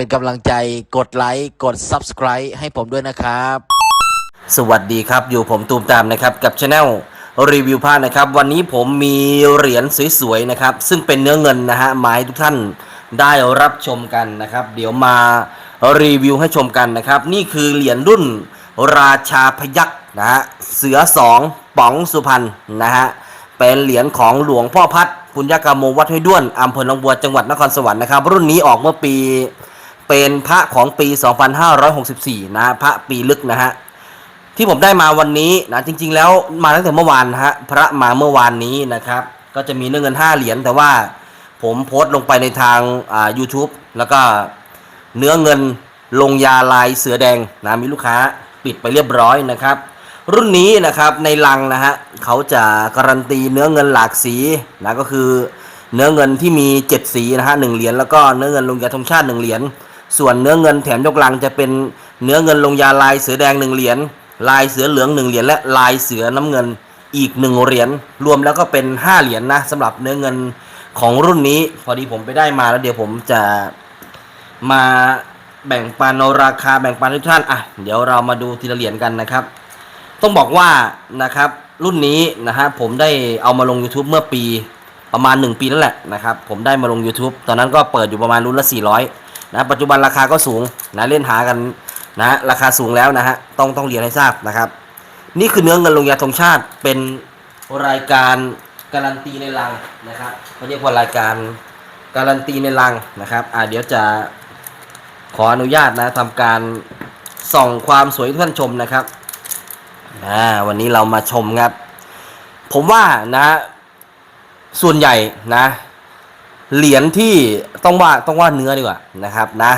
เป็นกำลังใจกดไลค์กด Subscribe ให้ผมด้วยนะครับ สวัสดีครับอยู่ผมตูมตามนะครับกับช anel รีวิวผ้านะครับ วันนี้ผมมีเหรียญสวยๆนะครับ ซึ่งเป็นเนื้อเงินนะฮะมาให้ทุกท่านได้รับชมกันนะครับ เดี๋ยวมารีวิวให้ชมกันนะครับ นี่คือเหรียญรุ่นราชาพยักษ์นะฮะเสือสองป๋องสุพรรณนะฮะเป็นเหรียญของหลวงพ่อพัดปุญญกามโมวัดห้วยด้วนอำเภอหนองบัวจังหวัดนครสวรรค์นะครับ รุ่นนี้ออกเมื่อปี เป็นพระของปี 2564นะฮะพระปีลึกนะฮะที่ผมได้มาวันนี้นะจริง ๆ แล้วมาตั้งแต่เมื่อวานฮะพระมาเมื่อวานนี้นะครับ ก็จะมีเนื้อเงิน 5 เหรียญแต่ว่าผมโพสต์ลงไปในทางอ่า YouTube แล้วก็เนื้อเงินลงยาลายเสือแดงนะมีลูกค้าปิดไปเรียบร้อยนะครับ รุ่นนี้นะครับในลังนะฮะเขาจะการันตีเนื้อเงินหลากสีนะก็คือเนื้อเงินที่มี 7 สีนะฮะหนึ่งเหรียญแล้วก็เนื้อเงินลงยาธงชาติหนึ่งเหรียญ ส่วนเนื้อเงินแถมยกลังจะเป็นเนื้อเงินลงยาลายเสือแดงหนึ่งเหรียญลายเสือเหลืองหนึ่งเหรียญและลายเสือน้ำเงินอีกหนึ่งเหรียญรวมแล้วก็เป็นห้าเหรียญนะสำหรับเนื้อเงินของรุ่นนี้ พอดีผมไปได้มาแล้วเดี๋ยวผมจะมาแบ่งปันราคาแบ่งปันให้ทุกท่านอะเดี๋ยวเรามาดูทีละเหรียญกันนะครับ ต้องบอกว่านะครับรุ่นนี้นะฮะผมได้เอามาลง YouTube เมื่อปีประมาณ 1 ปีนั่นแหละนะครับผมได้มาลง YouTube ตอนนั้นก็เปิดอยู่ประมาณรุ่นละ 400 นะปัจจุบันราคาก็สูงนะเล่นหากันนะราคาสูงแล้วนะฮะต้องต้องเรียนให้ทราบนะครับ นี่คือเนื้อเงินลงยาธงชาติเป็นรายการการันตีในลังนะครับเขาเรียกว่ารายการการันตีในลังนะครับอ่าเดี๋ยวจะขออนุญาตนะทำการส่องความสวยให้ท่านชมนะครับอ่าวันนี้เรามาชมครับ ผมว่านะ ส่วนใหญ่นะ เหรียญที่ต้องว่าต้องว่าเนื้อดีกว่านะครับนะ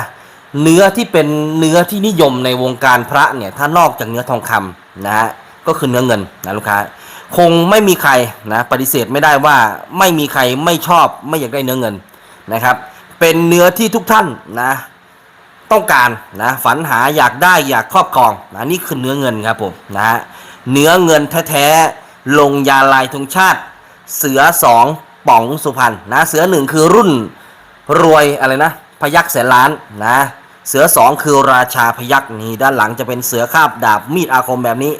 เนื้อที่เป็นเนื้อที่นิยมในวงการพระเนี่ยถ้านอกจากเนื้อทองคำนะฮะก็คือเนื้อเงินนะลูกค้าคงไม่มีใครนะปฏิเสธไม่ได้ว่าไม่มีใครไม่ชอบไม่อยากได้เนื้อเงินนะครับ เป็นเนื้อที่ทุกท่านนะต้องการนะฝันหาอยากได้อยากครอบครองนะนี่คือเนื้อเงินครับผมนะฮะเนื้อเงินแท้ๆลงยาลายธงชาติ เสือสอง ป๋องสุพรรณนะเสือหนึ่งคือรุ่นรวยอะไรนะ พยักแสนล้านนะเสือสองคือราชาพยักนี่ด้านหลังจะเป็นเสือคาบดาบมีดอาคมแบบนี้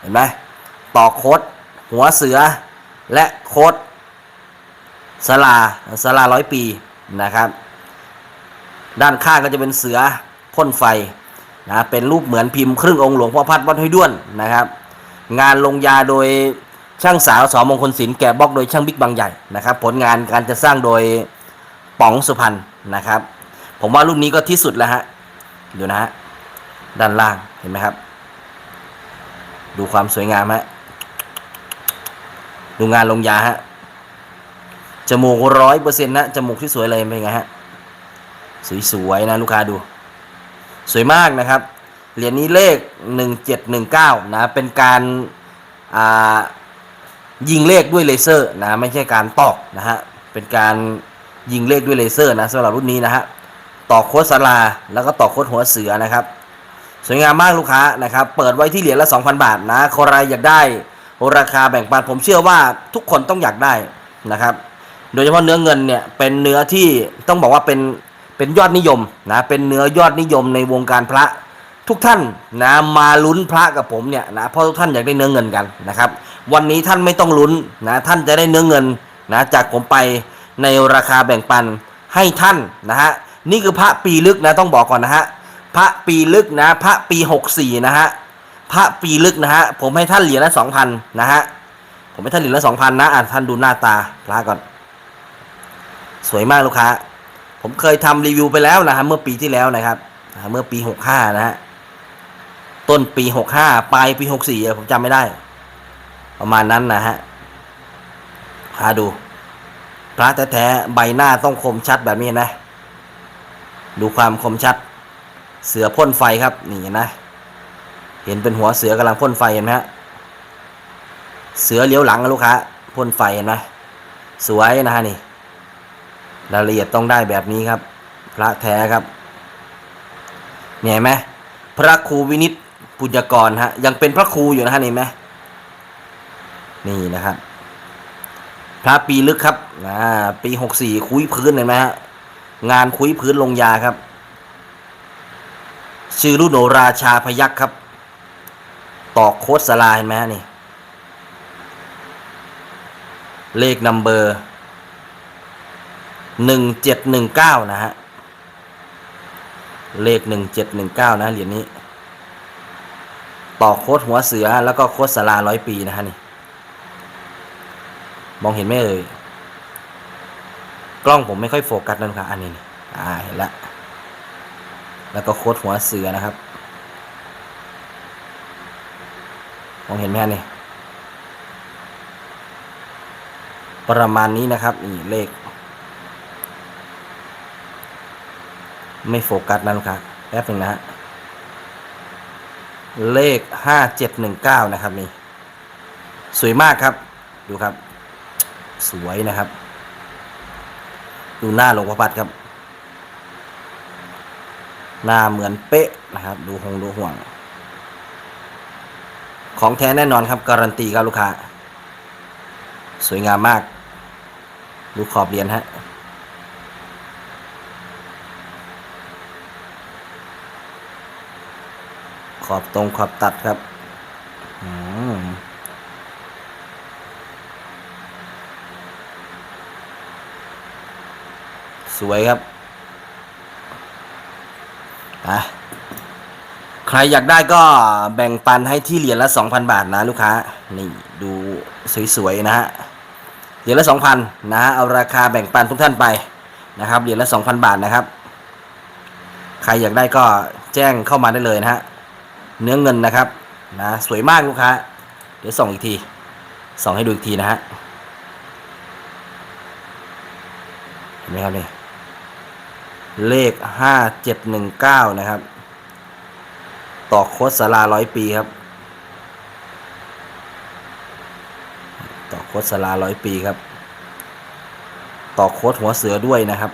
เห็นไหมต่อโคดหัวเสือและโคดสลาสลาร้อยปีนะครับ ด้านข้างก็จะเป็นเสือพ่นไฟนะเป็นรูปเหมือนพิมพ์ครึ่งองค์หลวงพ่อพัดวัดห้วยด้วนนะครับ งานลงยาโดย ช่างสาวสอมงคลศิลป์แกะบล็อกโดยช่างบิ๊กบางใหญ่นะครับ ผลงานการจะสร้างโดยป๋องสุพรรณนะครับ ผมว่ารุ่นนี้ก็ที่สุดแล้วฮะดูนะฮะด้านล่างเห็นไหมครับ ดูความสวยงามฮะดูงานลงยาฮะจมูกร้อยเปอร์เซ็นต์นะจมูกที่สวยเลยเป็นไงฮะสวยๆนะลูกค้าดู สวยมากนะครับเหรียญนี้เลข1719นะเป็นการอ่า ยิงเลขด้วยเลเซอร์นะไม่ใช่การตอกนะฮะเป็นการยิงเลขด้วยเลเซอร์นะสำหรับรุ่นนี้นะฮะต่อโคดสลาแล้วก็ต่อโคดหัวเสือนะครับ สวยงามมากลูกค้านะครับ เปิดไว้ที่เหรียญละ 2,000 บาทนะใครอยากได้ราคาแบ่งปันผมเชื่อว่าทุกคนต้องอยากได้นะครับ โดยเฉพาะเนื้อเงินเนี่ยเป็นเนื้อที่ต้องบอกว่าเป็นเป็นยอดนิยมนะเป็นเนื้อยอดนิยมในวงการพระทุกท่านนะมาลุ้นพระกับผมเนี่ยนะเพราะทุกท่านอยากได้เนื้อเงินกันนะครับ วันนี้ท่านไม่ต้องลุ้นนะท่านจะได้เนื้อเงินนะจากผมไปในราคาแบ่งปันให้ท่านนะฮะนี่คือพระปีลึกนะต้องบอกก่อนนะฮะพระปีลึกนะพระปี 64 นะฮะพระปีลึกนะฮะผมให้ท่านเหรียญละ2,000นะฮะผมให้ท่านเหรียญละ2,000นะอะท่านดูหน้าตาพระก่อน สวยมากลูกค้า ผมเคยทำรีวิวไปแล้วนะฮะเมื่อปีที่แล้วนะครับเมื่อปีหกห้านะฮะต้นปีหกห้าปลายปีหกสี่ผมจำไม่ได้ ประมาณนั้นนะฮะพาดูพระแท้ๆใบหน้าต้องคมชัดแบบนี้นะ ดูความคมชัด เสือพ่นไฟครับ นี่เห็นะ เห็นเป็นหัวเสือกำลังพ่นไฟเห็นไหมฮะเสือเลี้ยวหลังลูกค้าพ่นไฟเห็นไหมสวยนะฮะนี่รายละเอียดต้องได้แบบนี้ครับ พระแท้ครับเนี่ยเห็นไหมพระครูวินิตปุญญกรฮะยังเป็นพระครูอยู่นะฮะนี่ไหม นี่นะครับพระปีลึกครับอ่าปีหกสี่คุยพื้นเห็นไหมฮะงานคุยพื้นลงยาครับชื่อรุ่นโอราชาพยักษ์ครับ ตอกโคตรสลาเห็นไหมฮะนี่ เลขนัมเบอร์หนึ่งเจ็ดหนึ่งเก้านะฮะเลขหนึ่งเจ็ดหนึ่งเก้านะเหรียญนี้ ต่อโคตรหัวเสือแล้วก็โคตรสลาร้อยปีนะฮะนี่ มองเห็นไหมเอ่ยกล้องผมไม่ค่อยโฟกัสนะครับอันนี้นอ่าเห็นล้วแล้วก็โคตรหัวเสือนะครับ มองเห็นไหมนี่ประมาณนี้นะครับนี่เลข ไม่โฟกัสนะลูกค้าแป๊บหนึ่งนะฮะเลขห้าเจ็ดหนึ่งเก้านะครับนี่ สวยมากครับ ดูครับ สวยนะครับ ดูหน้าหลวงพ่อพัดครับ หน้าเหมือนเป๊ะนะครับ ดูหงดูห่วง ของแท้แน่นอนครับ การันตีครับลูกค้า สวยงามมาก ดูขอบเหรียญฮะขอบตรงขอบตัดครับอืม สวยครับอะใครอยากได้ก็แบ่งปันให้ที่เหรียญละ 2,000 บาทนะลูกค้า นี่ดูสวยๆนะฮะ เหรียญละ 2,000 นะฮะ เอาราคาแบ่งปันทุกท่านไปนะครับ เหรียญละ 2,000 บาทนะครับ ใครอยากได้ก็แจ้งเข้ามาได้เลยนะฮะ เนื้อเงินนะครับ นะ สวยมากลูกค้า เดี๋ยวส่งอีกที ส่งให้ดูอีกทีนะฮะ เห็นไหมครับนี่ เลขห้าเจ็ดหนึ่งเก้านะครับ ต่อโคตรสาราร้อยปีครับ ต่อโคตรสาราร้อยปีครับ ต่อโคตรหัวเสือด้วยนะครับ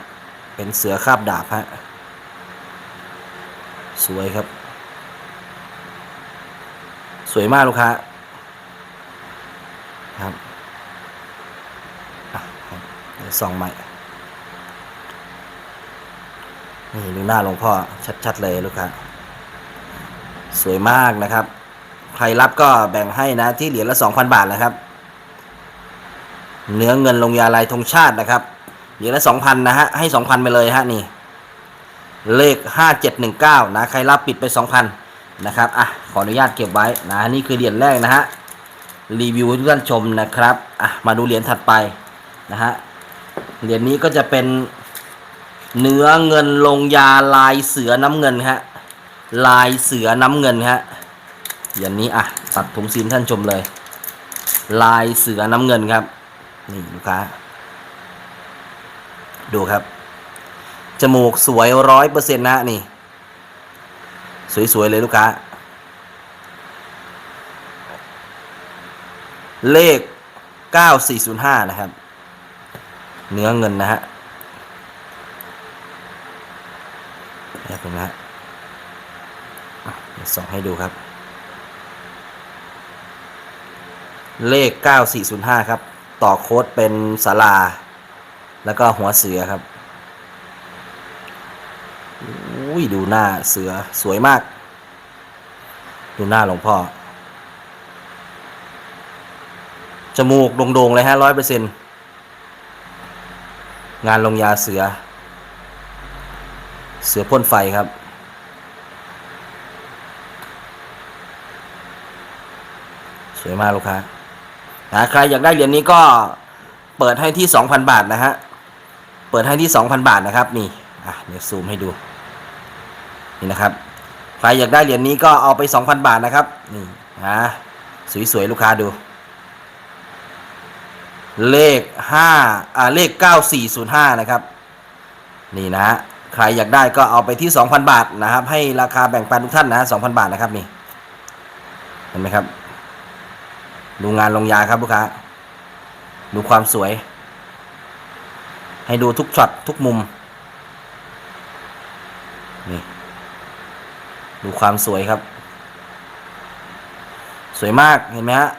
เป็นเสือคาบดาบฮะ สวยครับ สวยมากลูกค้าครับส่องใหม่ นี่ดูหน้าหลวงพ่อชัด ๆ เลยลูกค้าสวยมากนะครับ ใครรับก็แบ่งให้นะที่เหรียญละ2,000บาทนะครับ เนื้อเงินลงยาลายธงชาตินะครับเหรียญละ2,000นะฮะให้2,000ไปเลยฮะนี่ เลข5719นะใครรับปิดไป2,000นะครับอะขออนุญาตเก็บไว้นะนี่คือเหรียญแรกนะฮะรีวิวให้ทุกท่านชมนะครับอะมาดูเหรียญถัดไปนะฮะเหรียญนี้ก็จะเป็น เนื้อเงินลงยาลายเสือน้ำเงินฮะ ลายเสือน้ำเงินฮะเหรียญนี้อะตัดถุงซีนท่านชมเลย ลายเสือน้ำเงินครับ นี่ลูกค้า ดูครับ จมูกสวยร้อยเปอร์เซ็นต์นะนี่ สวย ๆ เลยลูกค้า เลข9405นะครับ เนื้อเงินนะฮะแป๊บ นะฮะอะส่องให้ดูครับ เลข 9405 ครับ ต่อโค้ดเป็นศาลาแล้วก็หัวเสือครับอุ้ยดูหน้าเสือสวยมาก ดูหน้าหลวงพ่อ จมูกโด่งๆเลยฮะร้อยเปอร์เซ็นงานลงยาเสือ เสือพ่นไฟครับ สวยมากลูกค้านะใครอยากได้เหรียญนี้ก็เปิดให้ที่ 2,000 บาทนะฮะ เปิดให้ที่ 2,000 บาทนะครับ นี่ อะ เดี๋ยวซูมให้ดู นี่นะครับ ใครอยากได้เหรียญนี้ก็เอาไป 2,000 บาทนะครับ นี่นะสวยๆ ลูกค้าดู เลขห้าอ่า เลขเก้าสี่ศูนย์ห้านะครับ นี่นะ ใครอยากได้ก็เอาไปที่ 2,000 บาทนะครับ ให้ราคาแบ่งปันทุกท่านนะ 2,000 บาทนะครับนี่ เห็นไหมครับ ดูงานลงยาครับลูกค้า ดูความสวย ให้ดูทุกช็อตทุกมุม นี่ ดูความสวยครับ สวยมากเห็นไหมฮะ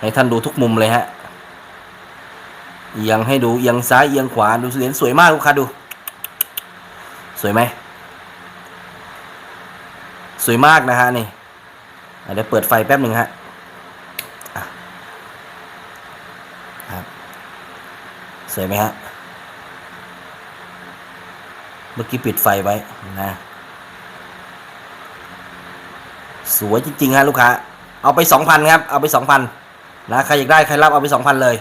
ให้ท่านดูทุกมุมเลยฮะ เอียงให้ดูเอียงซ้ายเอียงขวาดูเหรียญสวยมากลูกค้าดู สวยไหมสวยมากนะฮะนี่เดี๋ยวเปิดไฟแป๊บหนึ่งฮะอะครับสวยไหมฮะเมื่อกี้ปิดไฟไว้นะสวยจริงๆฮะลูกค้าเอาไปสองพันครับ เอาไปสองพันนะใครอยากได้ใครรับเอาไปสองพันเลย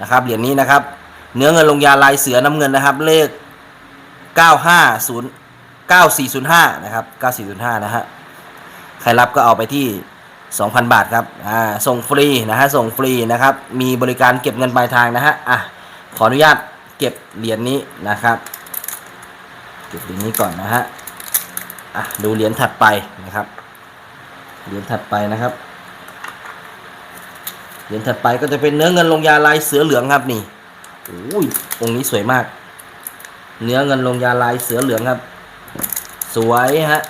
นะครับเหรียญนี้นะครับ เนื้อเงินลงยาลายเสือน้ำเงินนะครับ เลขเก้าห้าศูนะครับเก้าสี่ศูนะฮะใครรับก็เอาไปที่สองพันบาทครับอ่าส่งฟรีนะฮะส่งฟรีนะครับ มีบริการเก็บเงินปลายทางนะฮะอะขออนุญาตเก็บเหรียญนี้นะครับเก็บเหรียญนี้ก่อนนะฮะอะดูเหรียญถัดไปนะครับเหรียญถัดไปนะครับ เหรียญถัดไปก็จะเป็นเนื้อเงินลงยาลายเสือเหลืองครับนี่โอ้ยองค์นี้สวยมาก เนื้อเงินลงยาลายเสือเหลืองครับ สวยฮะ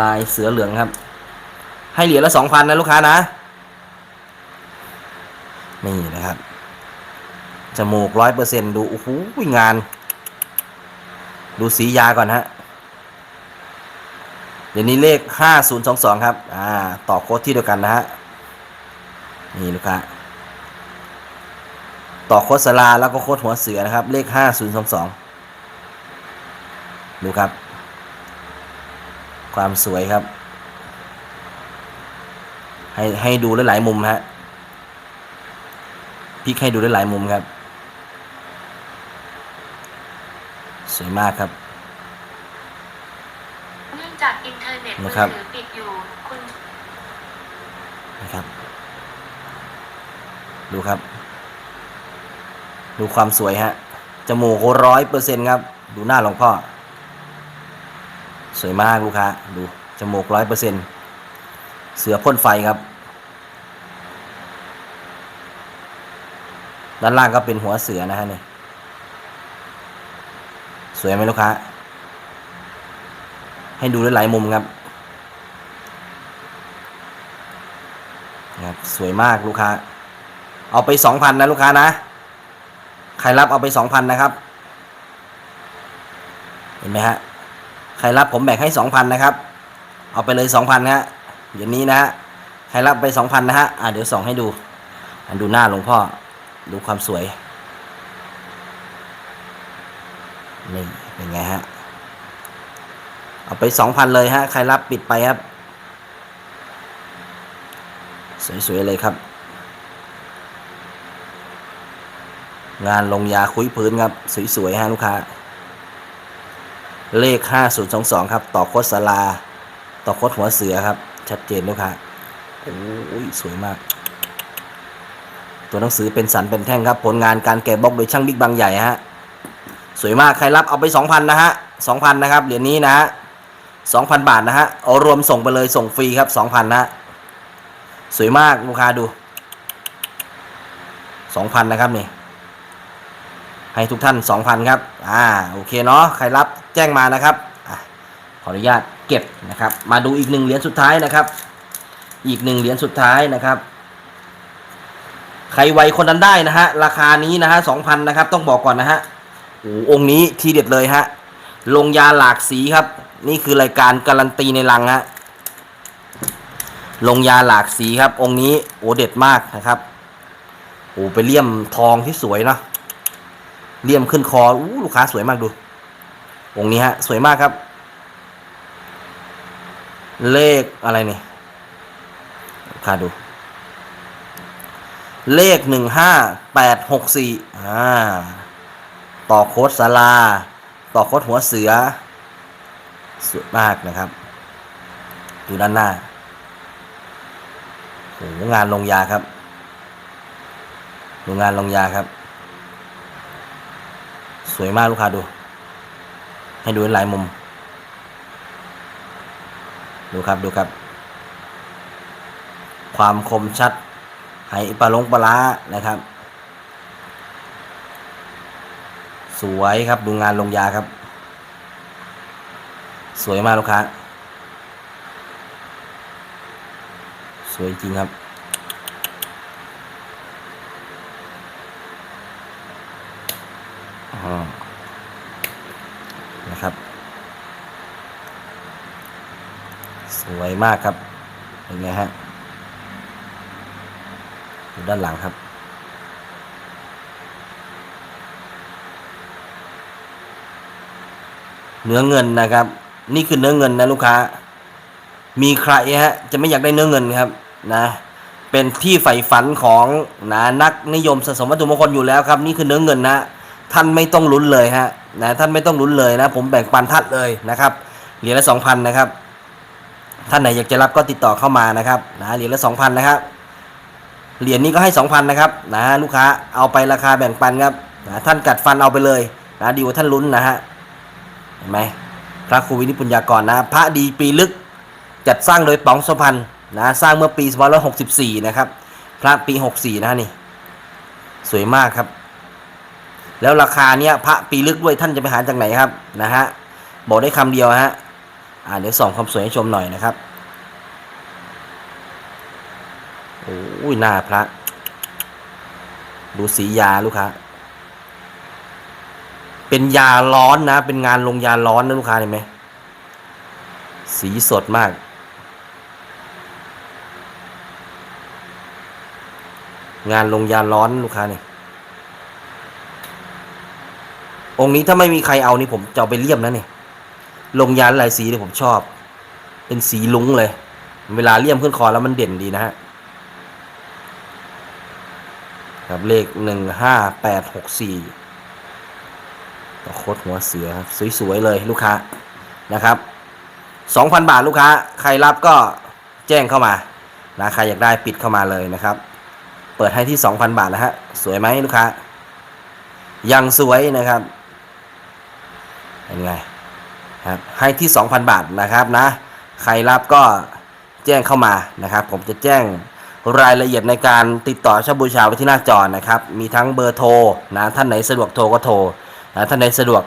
ลายเสือเหลืองครับ ให้เหรียญละสองพันนะลูกค้านะนี่นะครับจมูกร้อยเปอร์เซ็นดูโอ้โหงาน ดูสียาก่อนฮะเดี๋ยวนี้เลข5022ครับ อ่า ต่อโค้ดที่เดียวกันนะฮะ นี่ลูกค้าต่อโค้ดสลาแล้วก็โค้ดหัวเสือนะครับ เลข5022ดูครับ ความสวยครับ ให้ให้ดูได้หลายมุมฮะพลิกให้ดูได้หลายมุมครับ สวยมากครับเนื่องจากอินเทอร์เน็ตมือนะครับถือปิดอยู่คุณนะครับ ดูครับ ดูความสวยฮะ จมูกร้อยเปอร์เซ็นครับ ดูหน้าหลวงพ่อ สวยมากลูกค้า ดู จมูกร้อยเปอร์เซ็นเสือพ่นไฟครับ ด้านล่างก็เป็นหัวเสือนะฮะนี่ สวยไหมลูกค้า ให้ดูได้หลายมุมครับครับสวยมากลูกค้า เอาไปสองพันนะลูกค้านะ ใครรับเอาไปสองพันนะครับ เห็นไหมฮะ ใครรับผมแบ่งให้สองพันนะครับ เอาไปเลยสองพันนะฮะเดี๋ยวนี้นะฮะ ใครรับไปสองพันนะฮะ อ่าเดี๋ยวส่องให้ดู อันดูหน้าหลวงพ่อ ดูความสวย นี่เป็นไงฮะ เอาไปสองพันเลยฮะ ใครรับปิดไปครับ สวยๆเลยครับ งานลงยาคุยพื้นครับ สวยๆฮะลูกค้า เลข 5022 ครับ ต่อโคตรสลา ต่อโคตรหัวเสือครับ ชัดเจนลูกค้าโอ้ยสวยมาก ตัวหนังสือเป็นสันเป็นแท่งครับ ผลงานการแกะบล็อกโดยช่างบิ๊กบางใหญ่ฮะสวยมากใครรับเอาไป 2,000 นะฮะ 2,000 นะครับเหรียญนี้นะฮะ2,000 บาทนะฮะเอารวมส่งไปเลยส่งฟรีครับ 2,000 นะฮะสวยมากลูกค้าดูสองพันนะครับนี่ ให้ทุกท่านสองพันครับ อ่า โอเคเนาะ ใครรับแจ้งมานะครับอขออนุญาตเก็บนะครับ มาดูอีกหนึ่งเหรียญสุดท้ายนะครับ อีกหนึ่งเหรียญสุดท้ายนะครับ ใครไวคนนั้นได้นะฮะ ราคานี้นะฮะสองพันนะครับ ต้องบอกก่อนนะฮะโอ้องค์นี้ทีเด็ดเลยฮะ ลงยาหลากสีครับ นี่คือรายการการันตีในลังฮะ ลงยาหลากสีครับ องค์นี้โอเด็ดมากนะครับ โอ้ไปเลี่ยมทองที่สวยเนาะ เลี่ยมขึ้นคออู้ลูกค้าสวยมากดู องค์นี้ฮะ สวยมากครับ เลขอะไรนี่ลูกค้าดู เลขหนึ่งห้าแปดหกสี่อ่า ต่อโคดสาลาต่อโคดหัวเสือ สวยมากนะครับ ดูด้านหน้าโอ้โหงานลงยาครับ ดูงานลงยาครับ สวยมากลูกค้าดู ให้ดูหลายมุม ดูครับดูครับ ความคมชัดไหปลาลงปลาร้านะครับ สวยครับดูงานลงยาครับ สวยมากลูกค้า สวยจริงครับ อ่านะครับ วย มากครับเป็นไงฮะดูด้านหลังครับ เนื้อเงินนะครับ นี่คือเนื้อเงินนะลูกค้า มีใครฮะจะไม่อยากได้เนื้อเงินครับนะเป็นที่ใฝ่ฝันของนะนักนิยมสะสมวัตถุมงคลอยู่แล้วครับ นี่คือเนื้อเงินนะท่านไม่ต้องลุ้นเลยฮะนะท่านไม่ต้องลุ้นเลยนะ ผมแบ่งปันท่านเลยนะครับเหรียญละสองพันนะครับ ท่านไหนอยากจะรับก็ติดต่อเข้ามานะครับนะเหรียญละสองพันนะครับเหรียญนี้ก็ให้สองพันนะครับนะลูกค้าเอาไปราคาแบ่งปันครับนะท่านกัดฟันเอาไปเลยนะดีกว่าท่านลุ้นนะฮะเห็นไหมพระครูวินิปุญญากรนะพระดีปีลึกจัดสร้างโดยป๋องสุพรรณนะสร้างเมื่อปี2564 นะครับ พระปี 64 นะนี่ สวยมากครับ แล้วราคาเนี้ยพระปีลึกด้วยท่านจะไปหาจากไหนครับนะฮะบอกได้คำเดียวฮะ อ่าเดี๋ยวส่องความสวยให้ชมหน่อยนะครับโอ้ยหน้าพระ ดูสียาลูกค้า เป็นยาร้อนนะ เป็นงานลงยาร้อนนะลูกค้าเห็นไหม สีสดมาก งานลงยาร้อนลูกค้าเนี่ยองค์นี้ถ้าไม่มีใครเอานี่ผมจะไปเลี่ยมนะเนี่ย ลงยาหลายสีเนี่ยผมชอบ เป็นสีลุ้งเลย เวลาเลี่ยมขึ้นคอแล้วมันเด่นดีนะฮะครับเลขหนึ่งห้าแปดหกสี่โคตรหัวเสือครับสวยๆเลยลูกค้านะครับ2,000บาทลูกค้า ใครรับก็แจ้งเข้ามานะใครอยากได้ปิดเข้ามาเลยนะครับ เปิดให้ที่2,000บาทนะฮะสวยไหมลูกค้ายังสวยนะครับเป็นไง ครับให้ที่ 2,000 บาทนะครับนะ ใครรับก็แจ้งเข้ามานะครับ ผมจะแจ้งรายละเอียดในการติดต่อเช่าบูชาไว้ที่หน้าจอนะครับ มีทั้งเบอร์โทรนะท่านไหนสะดวกโทรก็โทรนะท่านไหนสะดวก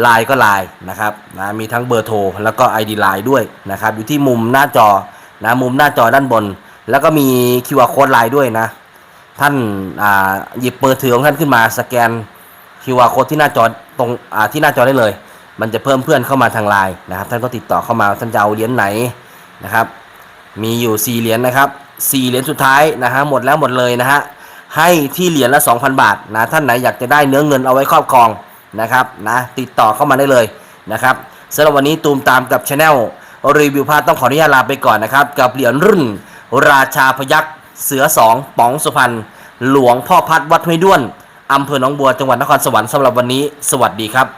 ไลน์ก็ไลน์นะครับนะมีทั้งเบอร์โทรแล้วก็ ID ไลน์ด้วยนะครับ อยู่ที่มุมหน้าจอนะมุมหน้าจอด้านบน แล้วก็มี QR code ไลน์ด้วยนะ ท่านอ่าหยิบเบอร์ถือของท่านขึ้นมาสแกน QR code ที่หน้าจอตรงอ่าที่หน้าจอได้เลย มันจะเพิ่มเพื่อนเข้ามาทางไลน์นะครับ ท่านก็ติดต่อเข้ามาท่านจะเอาเหรียญไหนนะครับ มีอยู่ 4 เหรียญนะครับ 4 เหรียญสุดท้ายนะฮะหมดแล้วหมดเลยนะฮะให้ที่เหรียญละ 2,000 บาทนะท่านไหนอยากจะได้เนื้อเงินเอาไว้ครอบครองนะครับนะติดต่อเข้ามาได้เลยนะครับสำหรับวันนี้ตูมตามกับช anel รีวิวพาต้องขออนุญาตลาไปก่อนนะครับ กับเหรียญรุ่น ราชาพยักษ์เสือสองป๋องสุพรรณหลวงพ่อพัดวัดห้วยด้วนอำเภอหนองบัวจังหวัดนครสวรรค์สำหรับวันนี้ สวัสดีครับ